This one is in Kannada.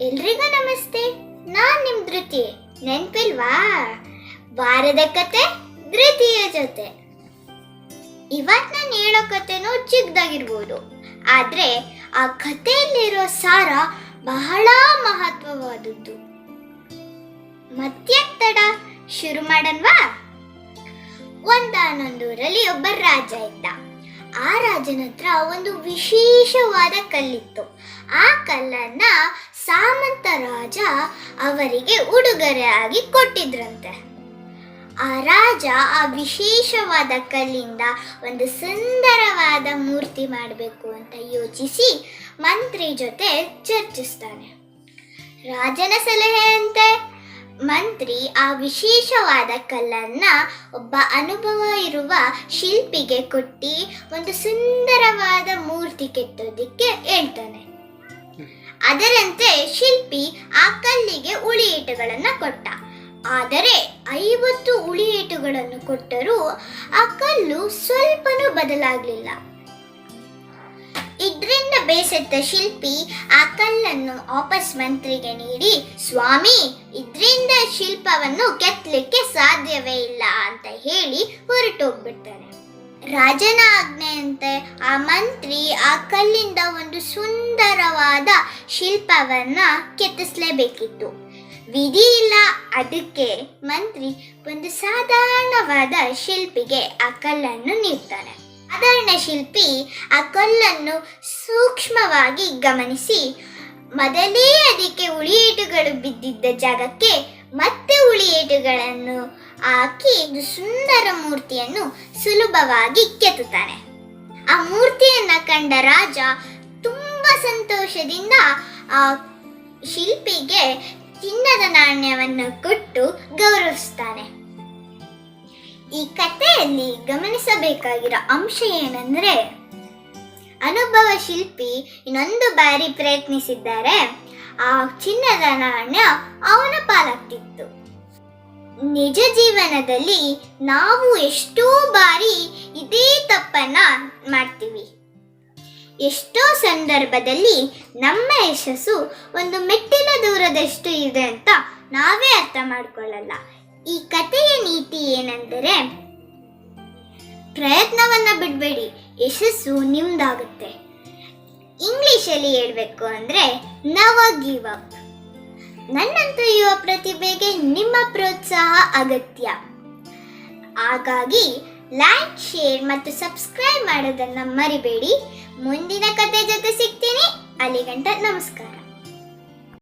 ಎಲ್ರಿಗೂ ನಮಸ್ತೆ. ನಾನ್ ನಿಮ್ ಧೃತಿ. ನೆನ್ಪಿಲ್ವಾ? ವಾರದ ಕತೆ ಧೃತಿಯ ಜೊತೆ. ಇವತ್ ನಾನು ಹೇಳೋ ಕತೆನೂ ಚಿಕ್ಕದಾಗಿರ್ಬೋದು ಆದ್ರೆ ಆ ಕಥೆಯಲ್ಲಿರೋ ಸಾರ ಬಹಳ ಮಹತ್ವವಾದದ್ದು. ಮತ್ಯಾಕ್ ತಡ ಶುರು ಮಾಡನ್ವಾ ಒಂದಾನೊಂದೂರಲ್ಲಿ ಒಬ್ಬ ರಾಜ ಇದ್ದ. ಆ ರಾಜನ ಹತ್ರ ಒಂದು ವಿಶೇಷವಾದ ಕಲ್ಲಿತ್ತು. ಆ ಕಲ್ಲನ್ನ ಸಾಮಂತ ರಾಜ ಅವರಿಗೆ ಉಡುಗೊರೆಯಾಗಿ ಕೊಟ್ಟಿದ್ರಂತೆ. ಆ ರಾಜ ಆ ವಿಶೇಷವಾದ ಕಲ್ಲಿಂದ ಒಂದು ಸುಂದರವಾದ ಮೂರ್ತಿ ಮಾಡಬೇಕು ಅಂತ ಯೋಚಿಸಿ ಮಂತ್ರಿ ಜೊತೆ ಚರ್ಚಿಸ್ತಾನೆ. ರಾಜನ ಸಲಹೆಯಂತೆ ಮಂತ್ರಿ ಆ ವಿಶೇಷವಾದ ಕಲ್ಲನ್ನ ಒಬ್ಬ ಅನುಭವ ಇರುವ ಶಿಲ್ಪಿಗೆ ಕೊಟ್ಟಿ ಒಂದು ಸುಂದರವಾದ ಮೂರ್ತಿ ಕೆತ್ತೋದಿಕ್ಕೆ ಹೇಳ್ತಾನೆ. ಅದರಂತೆ ಶಿಲ್ಪಿ ಆ ಕಲ್ಲಿಗೆ ಉಳಿಯೇಟುಗಳನ್ನು ಕೊಟ್ಟ. ಆದರೆ ಐವತ್ತು ಉಳಿಯೇಟುಗಳನ್ನು ಕೊಟ್ಟರೂ ಆ ಕಲ್ಲು ಸ್ವಲ್ಪನೂ ಬದಲಾಗಲಿಲ್ಲ. ಇದರಿಂದ ಬೇಸತ್ತ ಶಿಲ್ಪಿ ಆ ಕಲ್ಲನ್ನು ವಾಪಸ್ ಮಂತ್ರಿಗೆ ನೀಡಿ, ಸ್ವಾಮಿ, ಇದರಿಂದ ಶಿಲ್ಪವನ್ನು ಕೆತ್ತಲಿಕ್ಕೆ ಸಾಧ್ಯವೇ ಇಲ್ಲ ಅಂತ ಹೇಳಿ ಹೊರಟೋಗ್ಬಿಡ್ತಾನೆ ರಾಜನ ಆಜ್ಞೆಯಂತೆ ಆ ಮಂತ್ರಿ ಆ ಕಲ್ಲಿಂದ ಒಂದು ಸುಂದರವಾದ ಶಿಲ್ಪವನ್ನ ಕೆತ್ತಿಸಲೇಬೇಕಿತ್ತು. ವಿಧಿ ಇಲ್ಲ, ಅದಕ್ಕೆ ಮಂತ್ರಿ ಒಂದು ಸಾಧಾರಣವಾದ ಶಿಲ್ಪಿಗೆ ಆ ಕಲ್ಲನ್ನು ನೀಡ್ತಾನೆ. ಸಾಧಾರಣ ಶಿಲ್ಪಿ ಆ ಕಲ್ಲನ್ನು ಸೂಕ್ಷ್ಮವಾಗಿ ಗಮನಿಸಿ, ಮೊದಲೇ ಅದಕ್ಕೆ ಉಳಿಯೇಟುಗಳು ಬಿದ್ದಿದ್ದ ಜಾಗಕ್ಕೆ ಮತ್ತೆ ಉಳಿಯೇಟುಗಳನ್ನು ಹಾಕಿ ಒಂದು ಸುಂದರ ಮೂರ್ತಿಯನ್ನು ಸುಲಭವಾಗಿ ಕೆತ್ತುತ್ತಾನೆ. ಆ ಮೂರ್ತಿಯನ್ನ ಕಂಡ ರಾಜ ತುಂಬಾ ಸಂತೋಷದಿಂದ ಆ ಶಿಲ್ಪಿಗೆ ಚಿನ್ನದ ನಾಣ್ಯವನ್ನು ಕೊಟ್ಟು ಗೌರವಿಸ್ತಾನೆ. ಈ ಕಥೆಯಲ್ಲಿ ಗಮನಿಸಬೇಕಾಗಿರೋ ಅಂಶ ಏನಂದ್ರೆ, ಅನುಭವ ಶಿಲ್ಪಿ ಇನ್ನೊಂದು ಬಾರಿ ಪ್ರಯತ್ನಿಸಿದ್ದಾರೆ. ಆ ಚಿನ್ನದ ನಾಣ್ಯ ಅವನ ಪಾಲಾಗ್ತಿತ್ತು. ನಿಜ ಜೀವನದಲ್ಲಿ ನಾವು ಎಷ್ಟೋ ಬಾರಿ ಇದೇ ತಪ್ಪನ್ನ ಮಾಡ್ತೀವಿ. ಎಷ್ಟೋ ಸಂದರ್ಭದಲ್ಲಿ ನಮ್ಮ ಯಶಸ್ಸು ಒಂದು ಮೆಟ್ಟಿನ ದೂರದಷ್ಟು ಇದೆ ಅಂತ ನಾವೇ ಅರ್ಥ ಮಾಡ್ಕೊಳ್ಳಲ್ಲ. ಈ ಕಥೆಯ ನೀತಿ ಏನೆಂದರೆ, ಪ್ರಯತ್ನವನ್ನ ಬಿಡಬೇಡಿ, ಯಶಸ್ಸು ನಿಮ್ದಾಗುತ್ತೆ. ಇಂಗ್ಲಿಷಲ್ಲಿ ಹೇಳಬೇಕು ಅಂದ್ರೆ ನವ ಗಿವ್ ಅಪ್ ನನ್ನಂತ ಯುವ ಪ್ರತಿಭೆಗೆ ನಿಮ್ಮ ಪ್ರೋತ್ಸಾಹ ಅಗತ್ಯ. ಹಾಗಾಗಿ ಲೈಕ್ ಶೇರ್ ಮತ್ತು ಸಬ್ಸ್ಕ್ರೈಬ್ ಮಾಡೋದನ್ನ ಮರಿಬೇಡಿ. ಮುಂದಿನ ಕತೆ ಜೊತೆ ಸಿಗ್ತೀನಿ. ಅಲ್ಲಿಗಂಟ ನಮಸ್ಕಾರ.